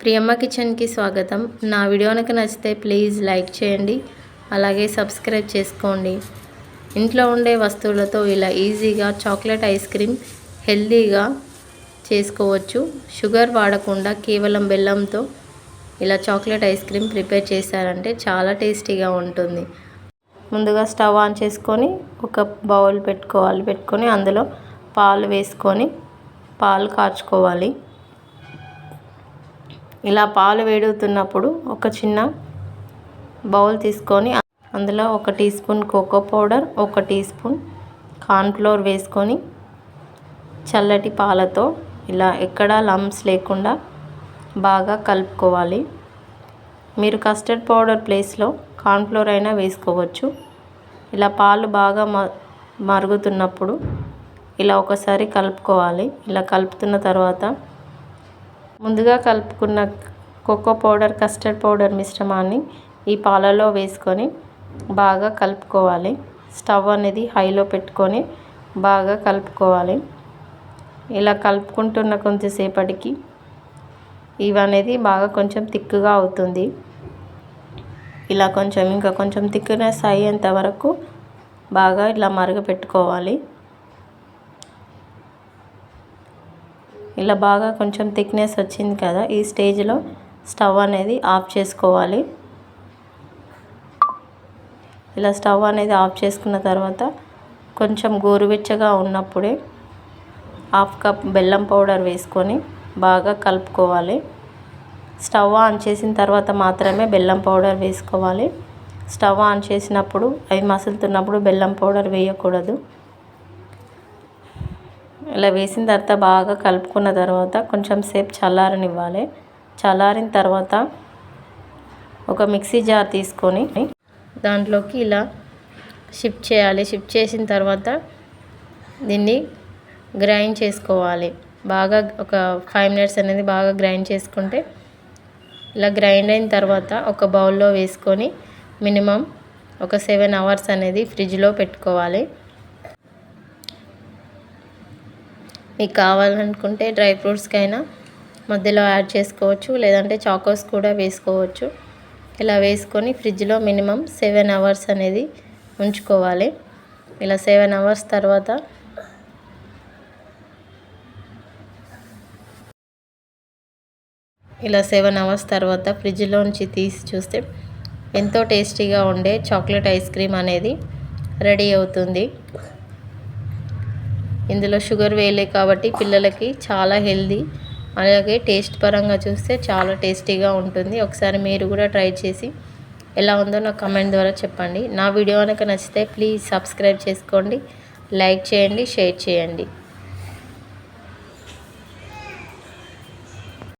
ప్రియమ్మ కిచెన్కి స్వాగతం. నా వీడియో నచ్చితే ప్లీజ్ లైక్ చేయండి. అలాగే సబ్స్క్రైబ్ చేసుకోండి. ఇంట్లో ఉండే వస్తువులతో ఇలా ఈజీగా చాక్లెట్ ఐస్ క్రీమ్ హెల్దీగా చేసుకోవచ్చు. షుగర్ వాడకుండా కేవలం బెల్లంతో ఇలా చాక్లెట్ ఐస్ క్రీమ్ ప్రిపేర్ చేశారంటే చాలా టేస్టీగా ఉంటుంది. ముందుగా స్టవ్ ఆన్ చేసుకొని ఒక బౌల్ పెట్టుకోవాలి. పెట్టుకొని అందులో పాలు వేసుకొని పాలు కాచుకోవాలి. ఇలా పాలు వేడుతున్నప్పుడు ఒక చిన్న బౌల్ తీసుకొని అందులో ఒక టీ స్పూన్ కోకో పౌడర్ ఒక టీ స్పూన్ కార్న్ఫ్లోర్ వేసుకొని చల్లటి పాలతో ఇలా ఎక్కడా లమ్స్ లేకుండా బాగా కలుపుకోవాలి. మీరు కస్టర్డ్ పౌడర్ ప్లేస్లో కార్న్ఫ్లోర్ అయినా వేసుకోవచ్చు. ఇలా పాలు బాగా మ మరుగుతున్నప్పుడు ఇలా ఒకసారి కలుపుకోవాలి. ఇలా కలుపుతున్న తర్వాత ముందుగా కలుపుకున్న కోకో పౌడర్ కస్టర్డ్ పౌడర్ మిశ్రమాన్ని ఈ పాలలో వేసుకొని బాగా కలుపుకోవాలి. స్టవ్ అనేది హైలో పెట్టుకొని బాగా కలుపుకోవాలి. ఇలా కలుపుకుంటున్న కొంచెంసేపటికి ఇవనేది బాగా కొంచెం థిక్గా అవుతుంది. ఇలా కొంచెం ఇంకా కొంచెం థిక్నెస్ అయ్యేంత వరకు బాగా ఇలా మరగ ఇలా బాగా కొంచెం థిక్నెస్ వచ్చింది కదా ఈ స్టేజ్లో స్టవ్ అనేది ఆఫ్ చేసుకోవాలి. ఇలా స్టవ్ అనేది ఆఫ్ చేసుకున్న తర్వాత కొంచెం గోరువెచ్చగా ఉన్నప్పుడే హాఫ్ కప్ బెల్లం పౌడర్ వేసుకొని బాగా కలుపుకోవాలి. స్టవ్ ఆన్ చేసిన తర్వాత మాత్రమే బెల్లం పౌడర్ వేసుకోవాలి. స్టవ్ ఆన్ చేసినప్పుడు అవి మసులుతున్నప్పుడు బెల్లం పౌడర్ వేయకూడదు. ఇలా వేసిన తర్వాత బాగా కలుపుకున్న తర్వాత కొంచెం సేపు చల్లారనివ్వాలి. చల్లారిన తర్వాత ఒక మిక్సీ జార్ తీసుకొని దాంట్లోకి ఇలా షిఫ్ట్ చేయాలి. షిఫ్ట్ చేసిన తర్వాత దీన్ని గ్రైండ్ చేసుకోవాలి. బాగా ఒక ఫైవ్ మినిట్స్ అనేది బాగా గ్రైండ్ చేసుకుంటే ఇలా గ్రైండ్ అయిన తర్వాత ఒక బౌల్లో వేసుకొని మినిమం ఒక సెవెన్ అవర్స్ అనేది ఫ్రిడ్జ్లో పెట్టుకోవాలి. మీకు కావాలనుకుంటే డ్రై ఫ్రూట్స్కైనా మధ్యలో యాడ్ చేసుకోవచ్చు లేదంటే చాకోస్ కూడా వేసుకోవచ్చు. ఇలా వేసుకొని ఫ్రిడ్జ్లో మినిమం సెవెన్ అవర్స్ అనేది ఉంచుకోవాలి. ఇలా సెవెన్ అవర్స్ తర్వాత ఇలా సెవెన్ అవర్స్ తర్వాత ఫ్రిడ్జ్లోంచి తీసి చూస్తే ఎంతో టేస్టీగా ఉండే చాక్లెట్ ఐస్ క్రీమ్ అనేది రెడీ అవుతుంది. ఇందులో షుగర్ వేయలే కాబట్టి పిల్లలకి చాలా హెల్దీ. అలాగే టేస్ట్ పరంగా చూస్తే చాలా టేస్టీగా ఉంటుంది. ఒకసారి మీరు కూడా ట్రై చేసి ఎలా ఉందో నాకు కమెంట్ ద్వారా చెప్పండి. నా వీడియో కనుక నచ్చితే ప్లీజ్ సబ్స్క్రైబ్ చేసుకోండి. లైక్ చేయండి షేర్ చేయండి.